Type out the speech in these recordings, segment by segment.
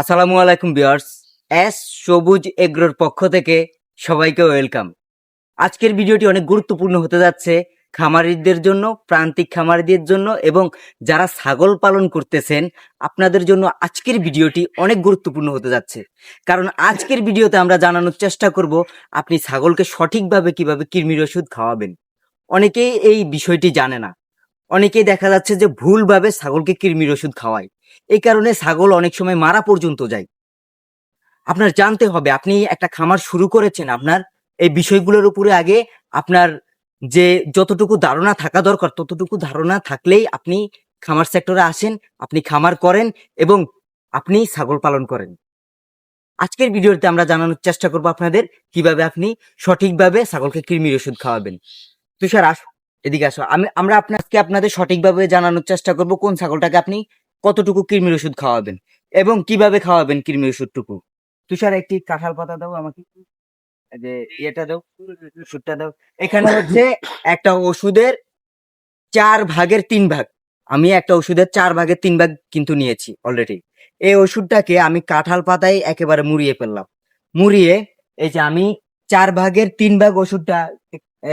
আসসালামু আলাইকুম বিয়ার্স এস সবুজ এগ্রোর পক্ষ থেকে সবাইকে ওয়েলকাম। আজকের ভিডিওটি অনেক গুরুত্বপূর্ণ হতে যাচ্ছে খামারিদের জন্য, প্রান্তিক খামারিদের জন্য এবং যারা ছাগল পালন করতেছেন, আপনাদের জন্য আজকের ভিডিওটি অনেক গুরুত্বপূর্ণ হতে যাচ্ছে। কারণ আজকের ভিডিওতে আমরা জানানোর চেষ্টা করব আপনি ছাগলকে সঠিকভাবে কীভাবে কৃমির ওষুধ খাওয়াবেন। অনেকেই এই বিষয়টি জানে না। অনেকেই দেখা যাচ্ছে যে ভুলভাবে ছাগলকে কৃমির ওষুধ খাওয়ায়। এই কারণে ছাগল অনেক সময় মারা পর্যন্ত যায়। আপনার জানতে হবে, আপনি একটা খামার শুরু করেছেন, আপনার এই বিষয়গুলোর উপরে আগে আপনার যে যতটুকু ধারণা থাকা দরকার, ততটুকু ধারণা থাকলেই আপনি খামার সেক্টরে আসেন, আপনি খামার করেন এবং আপনি ছাগল পালন করেন। আজকের ভিডিওতে আমরা জানানোর চেষ্টা করব আপনাদের কীভাবে আপনি সঠিকভাবে ছাগলকে কৃমির ওষুধ খাওয়াবেন। তুষার, আসো এদিকে আসো। আমি আমরা আপনাকে আপনাদের সঠিকভাবে জানানোর চেষ্টা করব কোন ছাগলটাকে আপনি কতটুকু কৃমির ওষুধ খাওয়াবেন এবং কীভাবে খাওয়াবেন কৃমির ওষুধটুকু? তুষার, একটি কাঁঠাল পাতা দাও আমাকে। যে ইয়েটা দাও, ওষুধটা দাও। এখানে হচ্ছে একটা ওষুধের চার ভাগের তিন ভাগ। আমি একটা ওষুধের চার ভাগের তিন ভাগ কিন্তু নিয়েছি অলরেডি এই ওষুধটাকে আমি কাঁঠাল পাতায় একেবারে মুড়িয়ে ফেললাম। মুড়িয়ে এই যে আমি চার ভাগের তিন ভাগ ওষুধটা,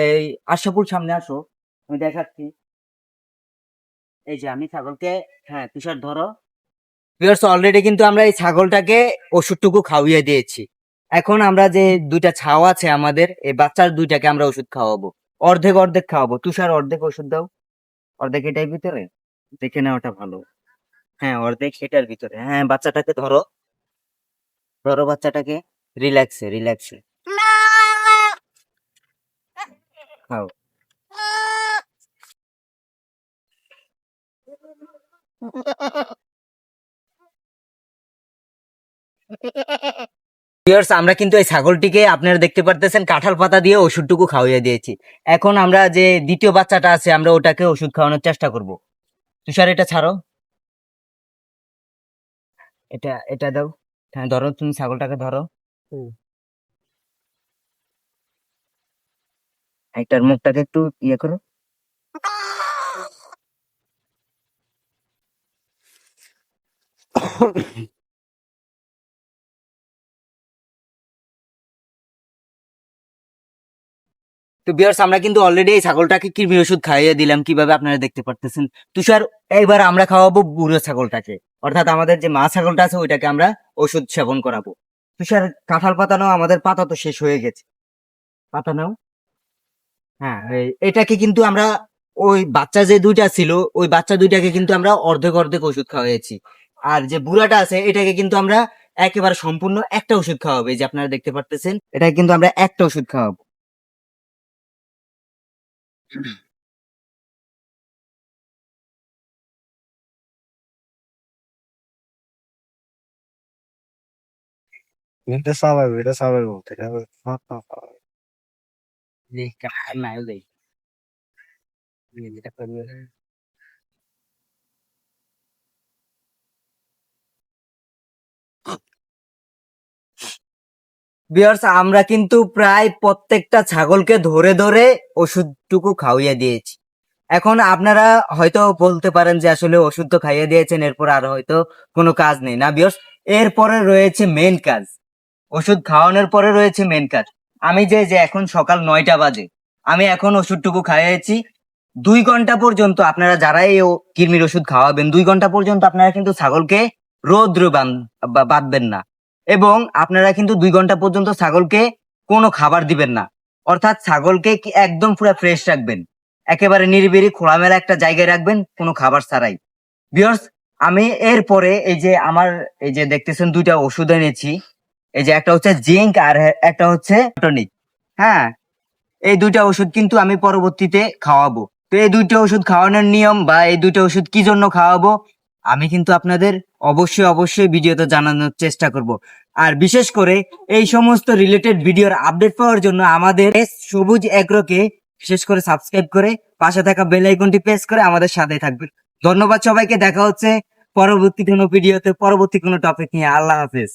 এই আশাপুর সামনে আসো, আমি দেখাচ্ছি। এই যে আমি ছাগলকে হ্যাঁ তুষার ধরো। ভিউয়ার্স অলরেডি কিন্তু আমরা এই ছাগলটাকে ওষুধটুকু খাওয়িয়ে দিয়েছি। এখন আমরা যে দুইটা ছাও আছে আমাদের এই বাচ্চার দুইটাকে আমরা ওষুধ খাওয়াবো। অর্ধেক অর্ধেক খাওয়াবো। তুষার অর্ধেক ওষুধ দাও। অর্ধেক এটার ভিতরে? দেখে নেওয়াটা ভালো। হ্যাঁ অর্ধেক সেটার ভিতরে। হ্যাঁ বাচ্চাটাকে ধরো। ধরো বাচ্চাটাকে। রিল্যাক্সে রিল্যাক্সে। খাও। ভিউয়ার্স আমরা কিন্তু এই ছাগলটিকে আপনারা দেখতে পারতেছেন কাঁঠাল পাতা দিয়ে ওষুধটুকু খাওয়িয়ে দিয়েছি। এখন আমরা যে দ্বিতীয় বাচ্চাটা আছে আমরা ওটাকে ওষুধ খাওয়ানোর চেষ্টা করব। তুষার এটা ছাড়ো। এটা এটা দাও। হ্যাঁ ধরো তুমি ছাগলটাকে ধরো। একটার মুখটাকে একটু ইয়ে করো। তো বিয়ার্স আমরা কিন্তু অলরেডি এই ছাগলটাকে কৃমি ওষুধ খাইয়ে দিলাম, কীভাবে আপনারা দেখতে পারতেছেন? তুষার, এইবার আমরা খাওয়াবো বুড়ো ছাগলটাকে। অর্থাৎ আমাদের যে মা ছাগলটা আছে, ওইটাকে আমরা ওষুধ সেবন করাবো। তুষার, কাঁঠাল পাতা নাও, আমাদের পাতা তো শেষ হয়ে গেছে। পাতা নাও। হ্যাঁ এটাকে কিন্তু আমরা, ওই বাচ্চা যে দুইটা ছিল, ওই বাচ্চা দুইটাকে কিন্তু আমরা অর্ধেক অর্ধেক ওষুধ খাওয়াইছি আর যে বুড়াটা আছে এটাকে কিন্তু আমরা একেবারে সম্পূর্ণ একটা ওষুধ খাওয়াবো। এই যে আপনারা দেখতে পারতেছেন এটা কিন্তু আমরা একটা ওষুধ খাওয়াবো। এটা স্বাভাবিক এটা স্বাভাবিক বলতে এটা বিয়ার্স আমরা কিন্তু প্রায় প্রত্যেকটা ছাগলকে ধরে ধরে ওষুধটুকু খাওয়িয়ে দিয়েছি। এখন আপনারা হয়তো বলতে পারেন যে আসলে ওষুধ তো খাইয়ে দিয়েছেন, এরপর আর হয়তো কোনো কাজ নেই। না বিয়ার্স এরপরে রয়েছে মেন কাজ। ওষুধ খাওয়ানোর পরে রয়েছে মেন কাজ। আমি যে যে এখন সকাল নয়টা বাজে, আমি এখন ওষুধটুকু খাইয়েছি। দুই ঘণ্টা পর্যন্ত আপনারা যারা এই কৃমির ওষুধ খাওয়াবেন, দুই ঘণ্টা পর্যন্ত আপনারা কিন্তু ছাগলকে রৌদ্র বাঁধবেন না। এবং আপনারা কিন্তু দুই ঘণ্টা পর্যন্ত ছাগলকে কোনো খাবার দিবেন না। অর্থাৎ ছাগলকে একদম পুরো ফ্রেশ রাখবেন। একেবারে নিরিবিরি খোলামেলা একটা জায়গায় রাখবেন, কোনো খাবার ছাড়াই। বিয়র্স আমি এরপরে এই যে আমার, এই যে দেখতেছেন দুইটা ওষুধ এনেছি। এই যে একটা হচ্ছে জিঙ্ক আর একটা হচ্ছে টনিক হ্যাঁ এই দুইটা ওষুধ কিন্তু আমি পরবর্তীতে খাওয়াবো। তো এই দুইটা ওষুধ খাওয়ানোর নিয়ম বা এই দুইটা ওষুধ কি জন্য খাওয়াবো? আমি কিন্তু আপনাদের অবশ্যই অবশ্যই ভিডিওতে জানানোর চেষ্টা করব। আর বিশেষ করে এই সমস্ত রিলেটেড ভিডিওর আপডেট পাওয়ার জন্য আমাদের সবুজ এগ্রোকে বিশেষ করে সাবস্ক্রাইব করে পাশে থাকা বেল আইকনটি প্রেস করে আমাদের সাথে থাকবেন। ধন্যবাদ সবাইকে, দেখা হচ্ছে পরবর্তী কোনো ভিডিওতে পরবর্তী কোনো টপিক নিয়ে। আল্লাহ হাফেজ।